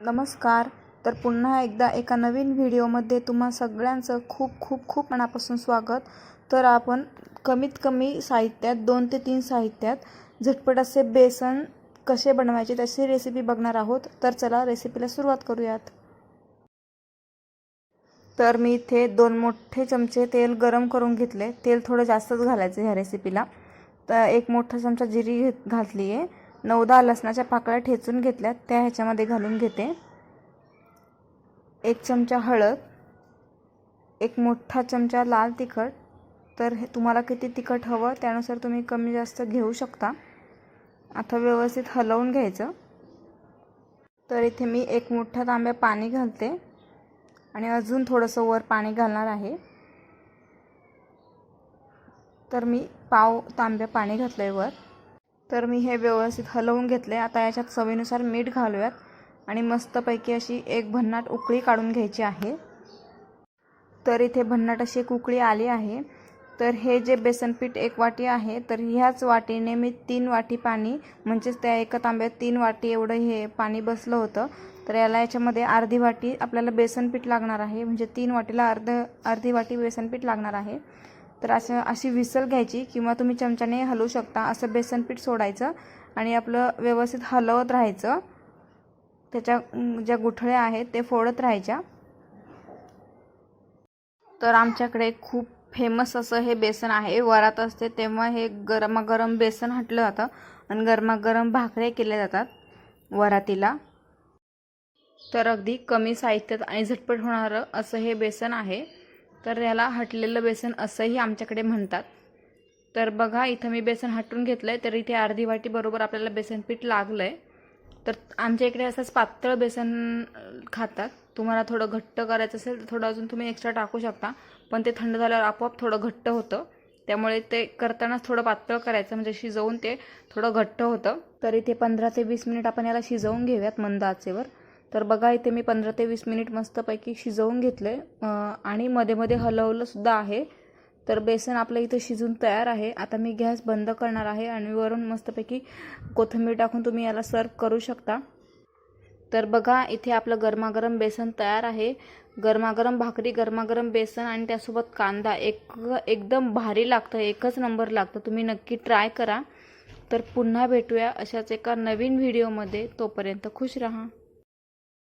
नमस्कार. तर पुन्हा एकदा एका नवीन व्हिडिओमध्ये तुम्हा सगळ्यांचं खूप खूप खूप मनापासून स्वागत. तर आपण कमीत कमी साहित्यात दोन ते तीन साहित्यात झटपट असे बेसन कसे बनवायचे त्याची रेसिपी बघणार आहोत. तर चला रेसिपीला सुरुवात करूयात. तर मी इथे दोन मोठे चमचे तेल गरम करून घेतले. तेल थोडं जास्तच घालायचं ह्या रेसिपीला तर एक मोठा चमचा जिरी घेत घातली आहे नऊ दहा लसणाच्या पाकळ्या ठेचून घेतल्यात त्या ह्याच्यामध्ये घालून घेते. एक चमचा हळद एक मोठा चमचा लाल तिखट. तर हे तुम्हाला किती तिखट हवं त्यानुसार तुम्ही कमी जास्त घेऊ शकता. आता व्यवस्थित हलवून घ्यायचं. तर इथे मी एक मोठा तांब्या पाणी घालते आणि अजून थोडंसं वर पाणी घालणार आहे. तर मी पाव तांब्या पाणी घातलं आहे वर. तर मी हे व्यवस्थित हलवून घेतले. आता याच्यात चवीनुसार मीठ घालूयात. आणि मस्तपैकी अशी एक भन्नाट उकळी काढून घ्यायची आहे. तर इथे भन्नाट अशी एक उकळी आली आहे. तर हे जे बेसनपीठ एक वाटी आहे तर ह्याच वाटीने मी तीन वाटी पाणी म्हणजेच त्या एका तांब्यात तीन वाटी एवढं हे पाणी बसलं होतं. तर याला याच्यामध्ये अर्धी वाटी आपल्याला बेसनपीठ लागणार आहे म्हणजे तीन वाटीला अर्ध अर्धी वाटी बेसनपीठ लागणार आहे. तर असं अशी विसल घ्यायची किंवा तुम्ही चमच्याने हलवू शकता. असं बेसन पीठ सोडायचं आणि आपलं व्यवस्थित हलवत राहायचं. त्याच्या ज्या गुठळ्या आहेत ते फोडत राहायच्या. तर आमच्याकडे खूप फेमस असं हे बेसन आहे. वरात असते तेव्हा हे गरमागरम बेसन हटलं जातं आणि गरमागरम भाकऱ्या केल्या जातात वरातीला. तर अगदी कमी साहित्यात आणि झटपट होणारं असं हे बेसन आहे. तर याला हटलेलं बेसन असंही आमच्याकडे म्हणतात. तर बघा इथं मी बेसन हटून घेतलं आहे तर इथे अर्धी वाटी बरोबर आपल्याला बेसन पीठ लागलं आहे तर आमच्या इकडे असंच पातळ बेसन खातात. तुम्हाला थोडं घट्ट करायचं असेल तर थोडं अजून तुम्ही एक्स्ट्रा टाकू शकता. पण ते थंड झाल्यावर आपोआप थोडं घट्ट होतं. त्यामुळे ते करतानाच थोडं पातळ करायचं म्हणजे शिजवून ते थोडं घट्ट होतं. तर इथे पंधरा ते वीस मिनिट आपण याला शिजवून घेऊयात मंद आचेवर. तर बघा इथे मी पंधरा ते वीस मिनिट मस्तपैकी शिजवून घेतलं आहे आणि मध्ये मध्ये हलवलंसुद्धा आहे. तर बेसन आपलं इथं शिजून तयार आहे. आता मी गॅस बंद करणार आहे आणि वरून मस्तपैकी कोथिंबीर टाकून तुम्ही याला सर्व करू शकता. तर बघा इथे आपलं गरमागरम बेसन तयार आहे. गरमागरम भाकरी गरमागरम बेसन आणि त्यासोबत कांदा. एक एकदम भारी लागतं एकच नंबर लागतं. तुम्ही नक्की ट्राय करा. तर पुन्हा भेटूया अशाच एका नवीन व्हिडिओमध्ये. तोपर्यंत खुश राहा.